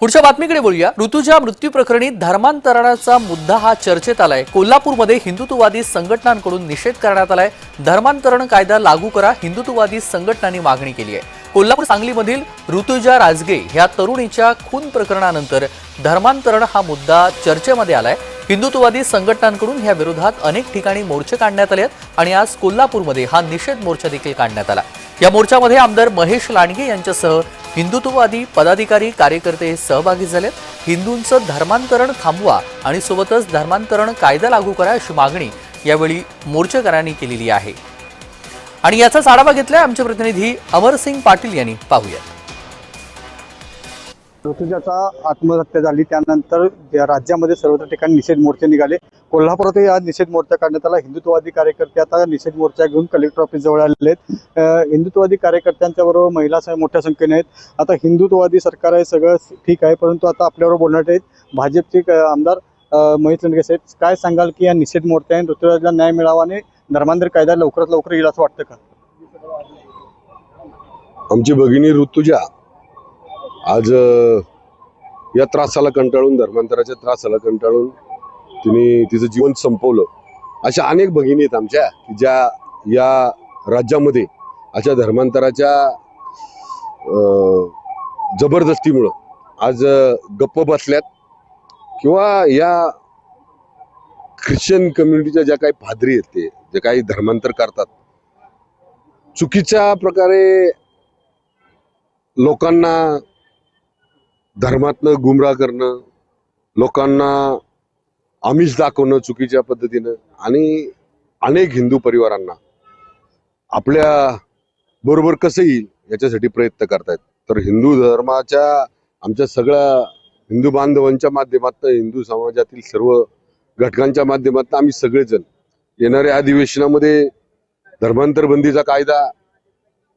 पुढच्या बातमीकडे बोलूया. ऋतुजा मृत्यू प्रकरणी धर्मांतरणाचा मुद्दा हा चर्चेत आलाय. कोल्हापूरमध्ये हिंदुत्ववादी संघटनांकडून निषेध करण्यात आलाय. धर्मांतरण कायदा लागू करा हिंदुत्ववादी संघटनांनी मागणी केली आहे. कोल्हापूर सांगलीमधील ऋतुजा राजगे ह्या तरुणीच्या खून प्रकरणानंतर धर्मांतरण हा मुद्दा चर्चेमध्ये आलाय. हिंदुत्ववादी संघटनांकडून ह्या विरोधात अनेक ठिकाणी मोर्चे काढण्यात आले आहेत आणि आज कोल्हापूरमध्ये हा निषेध मोर्चा देखील काढण्यात आला. या मोर्चामध्ये आमदार महेश लांडगे यांच्यासह हिंदुत्ववादी पदाधिकारी कार्यकर्ते सहभागी झालेत हिंदूंचं धर्मांतरण थांबवा आणि सोबतच धर्मांतरण कायदा लागू करा अशी मागणी यावेळी मोर्चेकऱ्यांनी केलेली आहे. आणि याचाच आढावा घेतलाय आमचे प्रतिनिधी अमरसिंग पाटील यांनी. पाहूया ऋतुजाचा आत्महत्या झाली. त्यानंतर राज्यामध्ये सर्वत्र ठिकाणी निषेध मोर्चे निघाले. कोल्हापुरातही आज निषेध मोर्चा काढण्यात आला. हिंदुत्ववादी कार्यकर्ते आता निषेध मोर्चा घेऊन कलेक्टर ऑफिस जवळ आलेले आहेत. हिंदुत्ववादी कार्यकर्त्यांच्या बरोबर महिला मोठ्या संख्येने आहेत. आता हिंदुत्ववादी सरकार आहे सगळं ठीक आहे. परंतु आता आपल्याबरोबर बोलणार आहेत भाजपचे आमदार महित महेश लंडगे साहेब. काय सांगाल की या निषेध मोर्चाने ऋतुराजला न्याय मिळावा आणि धर्मांतर कायदा लवकरात लवकर येईल असं वाटतं का? आमची भगिनी ऋतुजा आज या त्रासाला कंटाळून धर्मांतराच्या त्रासाला कंटाळून तिने तिचं जीवन संपवलं. अशा अनेक भगिनी आहेत आमच्या की ज्या या राज्यामध्ये अशा धर्मांतराच्या जबरदस्तीमुळं आज गप्प बसल्यात किंवा या ख्रिश्चन कम्युनिटीच्या ज्या काही पादरी आहेत ते जे काही धर्मांतर करतात चुकीच्या प्रकारे लोकांना धर्मातनं गुमराह करणं लोकांना आमिष दाखवणं चुकीच्या पद्धतीनं आणि अनेक हिंदू परिवारांना आपल्या बरोबर कसं येईल याच्यासाठी प्रयत्न करतायत. तर हिंदू धर्माच्या आमच्या सगळ्या हिंदू बांधवांच्या माध्यमातून हिंदू समाजातील सर्व घटकांच्या माध्यमातून आम्ही सगळेजण येणाऱ्या अधिवेशनामध्ये धर्मांतरबंदीचा कायदा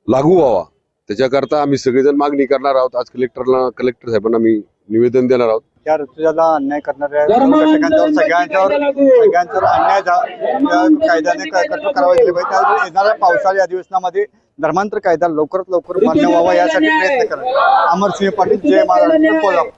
लागू व्हावा. त्याच्याकरता आम्ही सगळेजण मागणी करणार आहोत. आज कलेक्टरला कलेक्टर साहेबांना मी निवेदन देणार आहोत. या ऋतुजाला अन्याय करणाऱ्या घटकांच्यावर सगळ्यांच्यावर सगळ्यांच्यावर अन्याय कायद्याने कठोर कारवाई केली पाहिजे त्यावर येणाऱ्या पावसाळी अधिवेशनामध्ये धर्मांतर कायदा लवकरात लवकर मान्य व्हावा यासाठी प्रयत्न करा अमरसिंह पाटील जय महाराष्ट्र कोल्हापूर.